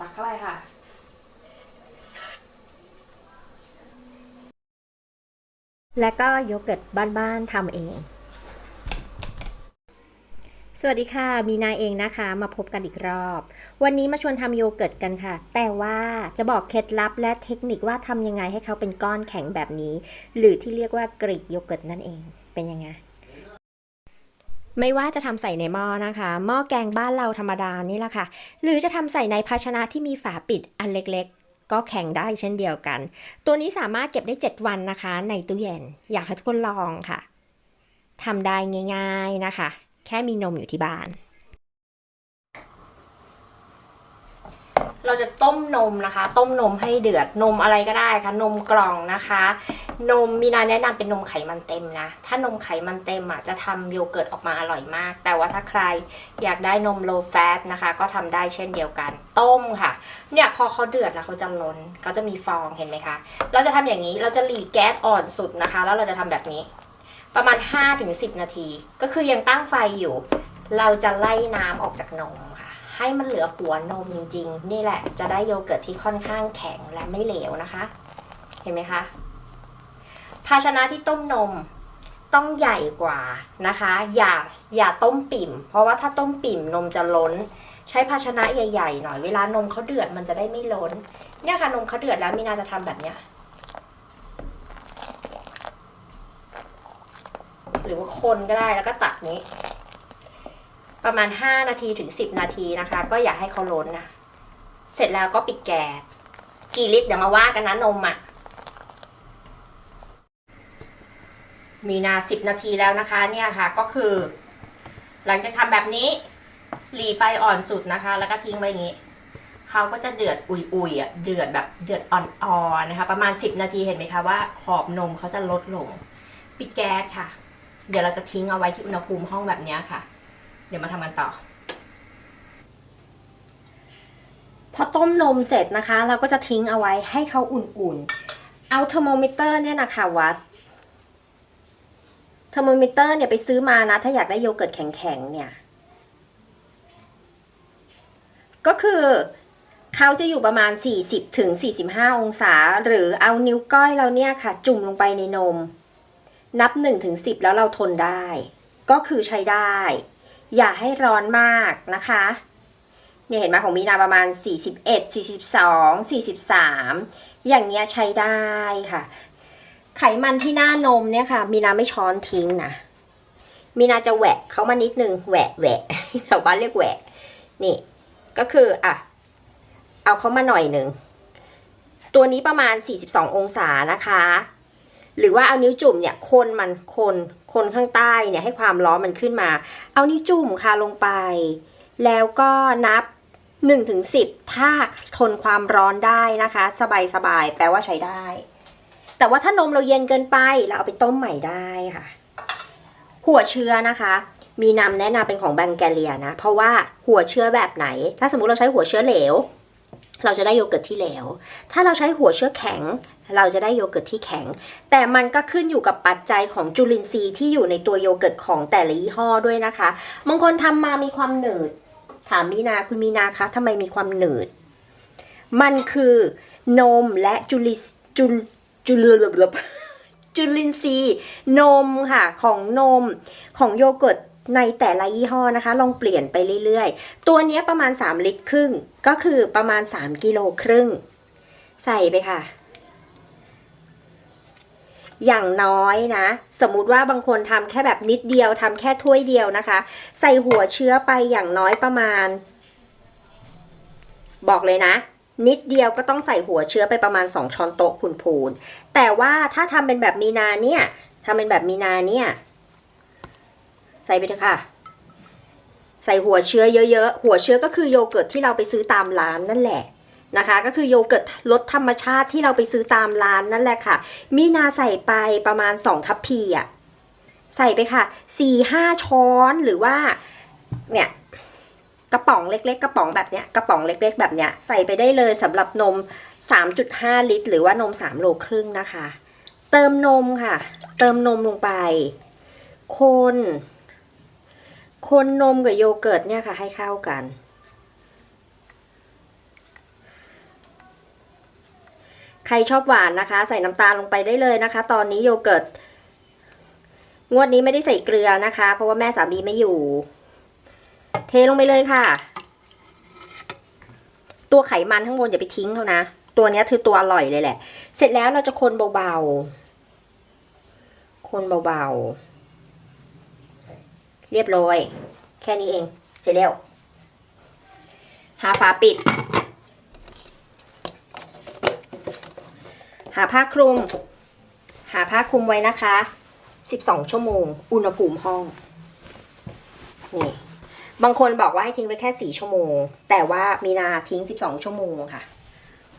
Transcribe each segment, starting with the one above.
ตักเข้าไปค่ะและก็โยเกิร์ตบ้านๆทำเอง สวัสดีค่ะ มีนาเองนะคะ มาพบกันอีกรอบ วันนี้มาชวนทำโยเกิร์ตกันค่ะ แต่ว่าจะบอกเคล็ดลับและเทคนิคว่าทำยังไงให้เขาเป็นก้อนแข็งแบบนี้ หรือที่เรียกว่ากรีกโยเกิร์ตนั่นเอง เป็นยังไง ไม่ว่าจะทำใส่ในหม้อนะคะ หม้อแกงบ้านเราธรรมดานี่แหละค่ะ หรือจะทำใส่ในภาชนะที่มีฝาปิดอันเล็กๆ ก็แข็งได้เช่นเดียวกัน ตัวนี้สามารถเก็บได้ 7 วันนะคะ ในตู้เย็น อยากให้ทุกคนลองค่ะทำได้ง่าย ๆนะคะ แค่มีนมอยู่ที่บ้าน เราจะต้มนมนะคะ ต้มนมให้เดือดนมอะไรก็ได้ค่ะนมกล่องนะคะ นมมีนาแนะนำเป็นนมไขมันเต็มนะ ถ้านมไขมันเต็มอะจะทำโยเกิร์ตออกมาอร่อยมาก แต่ว่าถ้าใครอยากได้นม low fat นะคะ ก็ทำได้เช่นเดียวกัน ต้มค่ะ เนี่ยพอเขาเดือดแล้วเขาจะล้นเขาจะมีฟองเห็นไหมคะ เราจะทำอย่างนี้เราจะหลีแก๊สอ่อนสุดนะคะ แล้วเราจะทำแบบนี้ ประมาณ 5-10 นาที ก็คือยังตั้งไฟอยู่ เราจะไล่น้ำออกจากนมค่ะให้มันเหลือหัวนมจริงๆ นี่แหละจะได้โยเกิร์ตที่ค่อนข้างแข็งและไม่เหลวนะคะ เห็นไหมคะาชนะที่ต้มนมต้องใหญ่กว่านะคะ อย่าอย่าต้มปิ่ม เพราะว่าถ้าต้มปิ่มนมจะล้น ใช้ภาชนะใหญ่ๆหน่อยเวลานมเขาเดือดมันจะได้ไม่ล้น เนี่ยค่ะนมเขาเดือดแล้วมีนาจะทำแบบเนี้ยหรือว่าคนก็ได้แล้วก็ตักนี้ ประมาณ 5 นาทีถึง 10 นาทีนะคะ ก็อย่าให้เขาล้นนะ เสร็จแล้วก็ปิดแก๊สกี่ลิตรเดี๋ยวมาว่ากันนะนมอะ่ะ มีนา10นาทีแล้วนะคะเนี่ยค่ะก็คือ หลังจากทำแบบนี้หลีไฟอ่อนสุดนะคะ แล้วก็ทิ้งไว้อย่างนี้เขาก็จะเดือดอุยๆอะเดือดแบบเดือดอ่อนๆนะคะ ประมาณ 10 นาทีเห็นไหมคะว่าขอบนมเขาจะลดลง ปิดแก๊สค่ะ เดี๋ยวเราจะทิ้งเอาไว้ที่อุณหภูมิห้องแบบนี้ค่ะ เดี๋ยวมาทำกันต่อ พอต้มนมเสร็จนะคะ เราก็จะทิ้งเอาไว้ให้เขาอุ่นๆเอาเทอร์โมมิเตอร์เนี่ยนะคะวัด เทอร์โมมิเตอร์เนี่ยไปซื้อมานะ ถ้าอยากได้โยเกิร์ตแข็งๆเนี่ย ก็คือเขาจะอยู่ประมาณ 40ถึง45 องศา หรือเอานิ้วก้อยเราเนี่ยค่ะ จุ่มลงไปในนม นับ1ถึง10 แล้วเราทนได้ ก็คือใช้ได้ อย่าให้ร้อนมากนะคะเนี่ยเห็นไหมของมีนาประมาณ 41 42 43 อย่างเงี้ยใช้ได้ค่ะ ไขมันที่หน้านมเนี่ยค่ะ มีนาไม่ช้อนทิ้งนะ มีนาจะแหวะเขามานิดนึงแหวะแหวะแถวบ้านเรียกแหวะ นี่ ก็คืออะ เอาเขามาหน่อยหนึ่ง ตัวนี้ประมาณ 42 องศานะคะ หรือว่าเอานิ้วจุ่มเนี่ยคนมันคนคนข้างใต้เนี่ยให้ความร้อนมันขึ้นมา เอานิ้วจุ่มค่ะลงไป แล้วก็นับ1ถึง10 ถ้าทนความร้อนได้นะคะ สบายๆ แปลว่าใช้ได้ แต่ว่าถ้านมเราเย็นเกินไปเราเอาไปต้มใหม่ได้ค่ะ หัวเชื้อนะคะ มีนำแนะนำเป็นของแบงแกเลียนะ เพราะว่าหัวเชื้อแบบไหน ถ้าสมมุติเราใช้หัวเชื้อเหลว เราจะได้โยเกิร์ตที่เหลว ถ้าเราใช้หัวเชื้อแข็ง เราจะได้โยเกิร์ตที่แข็ง แต่มันก็ขึ้นอยู่กับปัจจัยของจุลินทรีย์ที่อยู่ในตัวโยเกิร์ตของแต่ละยี่ห้อด้วยนะคะบางคนทำมามีความหนืดถามมีนาคุณมีนาคะทำไมมีความหนืด มันคือนมและจุลิส จุลจุลจุลินทรีย์นมค่ะของนมของโยเกิร์ตในแต่ละยี่ห้อนะคะ ลองเปลี่ยนไปเรื่อยๆ ตัวนี้ประมาณ 3 ลิตรครึ่ง ก็คือประมาณ 3 กิโลครึ่ง ใส่ไปค่ะ อย่างน้อยนะ สมมุติว่าบางคนทำแค่แบบนิดเดียวทำแค่ถ้วยเดียวนะคะ ใส่หัวเชื้อไปอย่างน้อยประมาณ บอกเลยนะ นิดเดียวก็ต้องใส่หัวเชื้อไปประมาณ 2 ช้อนโต๊ะพูนๆแต่ว่าถ้าทำเป็นแบบมีนาเนี่ยทำเป็นแบบมีนาเนี่ย ใส่ไปเถอะค่ะ ใส่หัวเชื้อเยอะๆ หัวเชื้อก็คือโยเกิร์ตที่เราไปซื้อตามร้านนั่นแหละนะคะ ก็คือโยเกิร์ตรสธรรมชาติที่เราไปซื้อตามร้านนั่นแหละค่ะ มีนาใส่ไปประมาณ 2 ทัพพีอะใส่ไปค่ะ4 5ช้อนหรือว่า เนี่ย กระป๋องเล็กๆ กระป๋องแบบเนี้ยกระป๋องเล็ก ๆ แบบเนี้ยใส่ไปได้เลยสำหรับนม 3.5 ลิตร หรือว่านม 3 โลครึ่งนะคะ เติมนมค่ะ เติมนมลงไป คน คนนมกับโยเกิร์ตเนี่ยค่ะให้เข้ากัน ใครชอบหวานนะคะ ใส่น้ำตาลลงไปได้เลยนะคะ ตอนนี้โยเกิร์ตงวดนี้ไม่ได้ใส่เกลือนะคะ เพราะว่าแม่สามีไม่อยู่ เทลงไปเลยค่ะ ตัวไขมันข้างบนอย่าไปทิ้งเขานะ ตัวนี้คือตัวอร่อยเลยแหละ เสร็จแล้วเราจะคนเบาๆ คนเบาๆ เรียบร้อย แค่นี้เอง เสร็จแล้ว หาฝาปิด หาผ้าคลุม หาผ้าคลุมไว้นะคะ 12 ชั่วโมง อุณหภูมิห้อง นี่ บางคนบอกว่าให้ทิ้งไว้แค่ 4 ชั่วโมง แต่ว่ามีนาทิ้ง 12 ชั่วโมงค่ะ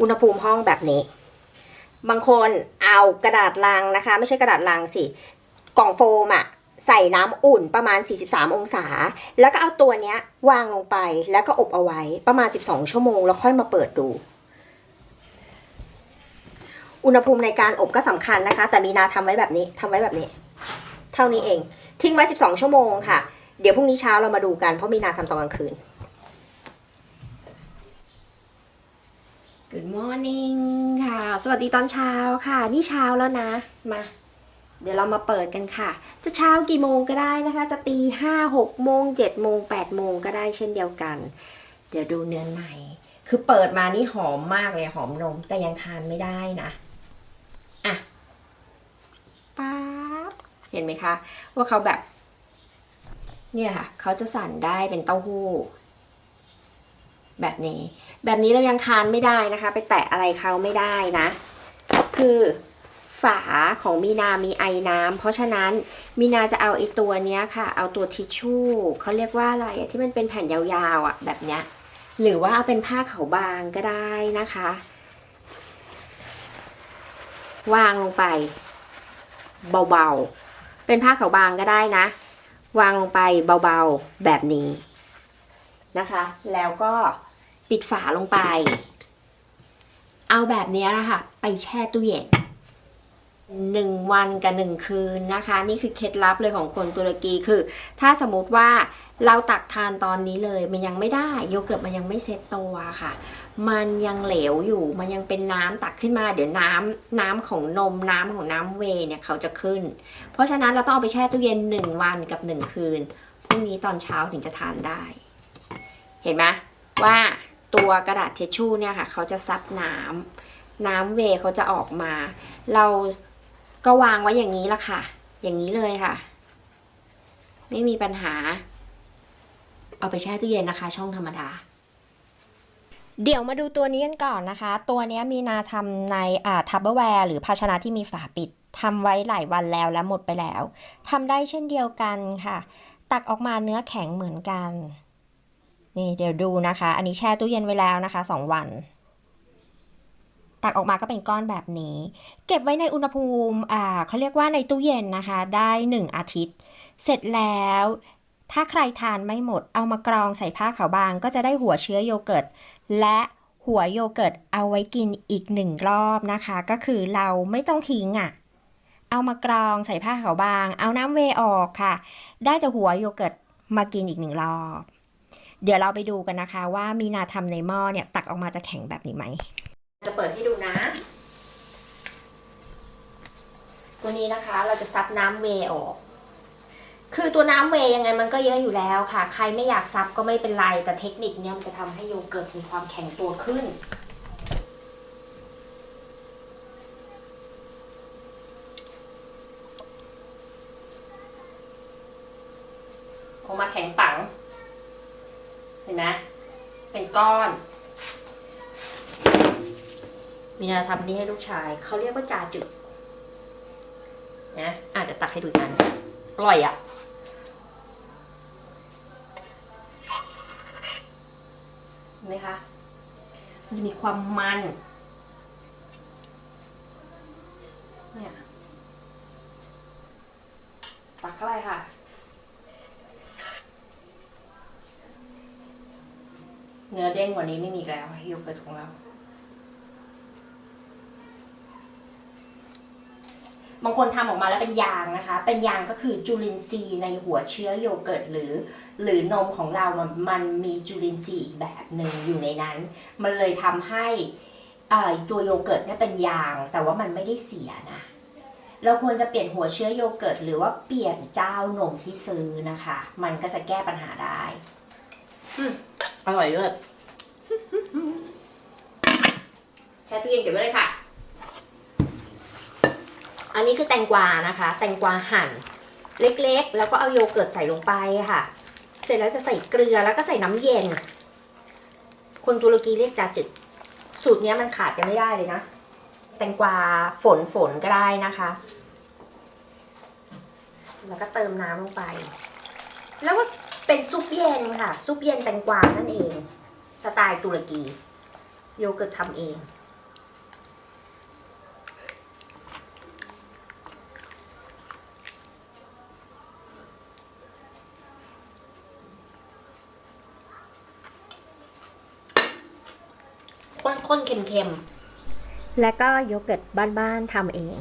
อุณหภูมิห้องแบบนี้ บางคนเอากระดาษลังนะคะ ไม่ใช่กระดาษลังสิ กล่องโฟมอะใส่น้ำอุ่นประมาณ 43 องศา แล้วก็เอาตัวเนี้ยวางลงไปแล้วก็อบเอาไว้ประมาณ 12 ชั่วโมง แล้วค่อยมาเปิดดู อุณหภูมิในการอบก็สำคัญนะคะ แต่มีนาทำไว้แบบนี้ทำไว้แบบนี้ เท่านี้เอง ทิ้งไว้ 12 ชั่วโมงค่ะ เดี๋ยวพรุ่งนี้เช้าเรามาดูกัน เพราะมีนาทำตอนกลางคืน Good morning ค่ะ สวัสดีตอนเช้าค่ะ นี่เช้าแล้วนะ มา เดี๋ยวเรามาเปิดกันค่ะ จะเช้ากี่โมงก็ได้นะคะ จะตีห้าหกโมงเจ็ดโมงแปดโมงก็ได้เช่นเดียวกัน เดี๋ยวดูเนื้อในคือเปิดมานี่หอมมากเลยหอมนม แต่ยังทานไม่ได้นะอะป๊าบเห็นไหมคะ ว่าเขาแบบ เนี่ยค่ะเขาจะสั่นได้เป็นเต้าหู้ แบบนี้ แบบนี้เรายังทานไม่ได้นะคะ ไปแตะอะไรเขาไม่ได้นะ คือฝาของมีนามีไอน้ำเพราะฉะนั้นมีนาจะเอาไอตัวเนี้ยค่ะ เอาตัวทิชชู่เขาเรียกว่าอะไรที่มันเป็นแผ่นยาวๆอะแบบเนี้ยหรือว่าเอาเป็นผ้าขาวบางก็ได้นะคะ วางลงไป เบาๆ เป็นผ้าขาวบางก็ได้นะ วางลงไปเบาๆแบบนี้นะคะ แล้วก็ปิดฝาลงไป เอาแบบนี้ยค่ะไปแช่ตู้เย็นหนึ่งวันกับหนึ่งคืนนะคะ นี่คือเคล็ดลับเลยของคนตุรกีคือ ถ้าสมมติว่าเราตักทานตอนนี้เลย มันยังไม่ได้ โยเกิร์ตมันยังไม่เซ็ตตัวค่ะ มันยังเหลวอยู่ มันยังเป็นน้ำตักขึ้นมา เดี๋ยวน้ำน้ำของนมน้ำของน้ำเวเนี่ยเขาจะขึ้น เพราะฉะนั้นเราต้องเอาไปแช่ตู้เย็นหนึ่งวันกับหนึ่งคืน พรุ่งนี้ตอนเช้าถึงจะทานได้ เห็นไหมว่าตัวกระดาษเทชชู่เนี่ยค่ะเขาจะซับน้ำน้ำเวเขาจะออกมา เราก็วางไว้อย่างนี้ละค่ะ อย่างนี้เลยค่ะ ไม่มีปัญหา เอาไปแช่ตู้เย็นนะคะ ช่องธรรมดา เดี๋ยวมาดูตัวนี้กันก่อนนะคะ ตัวนี้มีนาทำในอ่าทับเบอร์แวร์หรือภาชนะที่มีฝาปิดทำไว้หลายวันแล้วและหมดไปแล้วทำได้เช่นเดียวกันค่ะ ตักออกมาเนื้อแข็งเหมือนกัน นี่เดี๋ยวดูนะคะ อันนี้แช่ตู้เย็นไว้แล้วนะคะสองวัน ตักออกมาก็เป็นก้อนแบบนี้ เก็บไว้ในอุณหภูมิอ่าเขาเรียกว่าในตู้เย็นนะคะ ได้ 1 อาทิตย์ เสร็จแล้วถ้าใครทานไม่หมดเอามากรองใส่ผ้าขาวบาง ก็จะได้หัวเชื้อโยเกิร์ต และหัวโยเกิร์ตเอาไว้กินอีกหนึ่งรอบนะคะ ก็คือเราไม่ต้องทิ้งอะ่ะ เอามากรองใส่ผ้าขาวบาง เอาน้ำเวย์ออกค่ะ ได้แต่หัวโยเกิร์ตมากินอีกหนึ่งรอบ เดี๋ยวเราไปดูกันนะคะ ว่ามีนาทำในหม้อเนี่ยตักออกมาจะแข็งแบบนี้ไหม จะเปิดให้ดูนะตัวนี้นะคะเราจะซับน้ำเวย์ออก คือตัวน้ำเวย์ยังไงมันก็เยอะอยู่แล้วค่ะ ใครไม่อยากซับก็ไม่เป็นไร แต่เทคนิคเนี้ยมันจะทำให้โยเกิร์ตมีความแข็งตัวขึ้น ออกมาแข็งปัง เห็นไหมเป็นก้อน มีนาทำนี้ให้ลูกชาย เขาเรียกว่าจาจึกนะอะเดี๋ยวตักให้ดูกันอร่อยอะเห็น ไหมคะ มันจะมีความมัน เนี่ยจักเข้าไปค่ะเนื้อเด้งกว่านี้ไม่มีแล้วโยเกิร์ตของเรา บางคนทำออกมาแล้วเป็นยางนะคะ เป็นยางก็คือจุลินทรีย์ในหัวเชื้อโยเกิร์ตหรือ หรือนมของเรามันมันมีจุลินทรีย์อีกแบบหนึ่งอยู่ในนั้น มันเลยทำให้เอ่อตัวโยเกิร์ตเนี่ยเป็นยาง แต่ว่ามันไม่ได้เสียนะ เราควรจะเปลี่ยนหัวเชื้อโยเกิร์ตหรือว่าเปลี่ยนเจ้านมที่ซื้อนะคะ มันก็จะแก้ปัญหาได้อร่อยเลิศแช่ตู้เย็นเก็บไว้เลยค่ะ อันนี้คือแตงกวานะคะ แตงกวาหั่นเล็กๆ แล้วก็เอาโยเกิร์ตใส่ลงไปค่ะ เสร็จแล้วจะใส่เกลือแล้วก็ใส่น้ำเย็น คนตุรกีเรียกจาจึก สูตรนี้มันขาดกันไม่ได้เลยนะ แตงกวาฝนฝนก็ได้นะคะ แล้วก็เติมน้ำลงไป แล้วก็เป็นซุปเย็นค่ะ ซุปเย็นแตงกวานั่นเองสไตล์ตุรกี โยเกิร์ตทำเอง ข้นๆ เค็มๆ และก็โยเกิร์ตบ้านๆทำเอง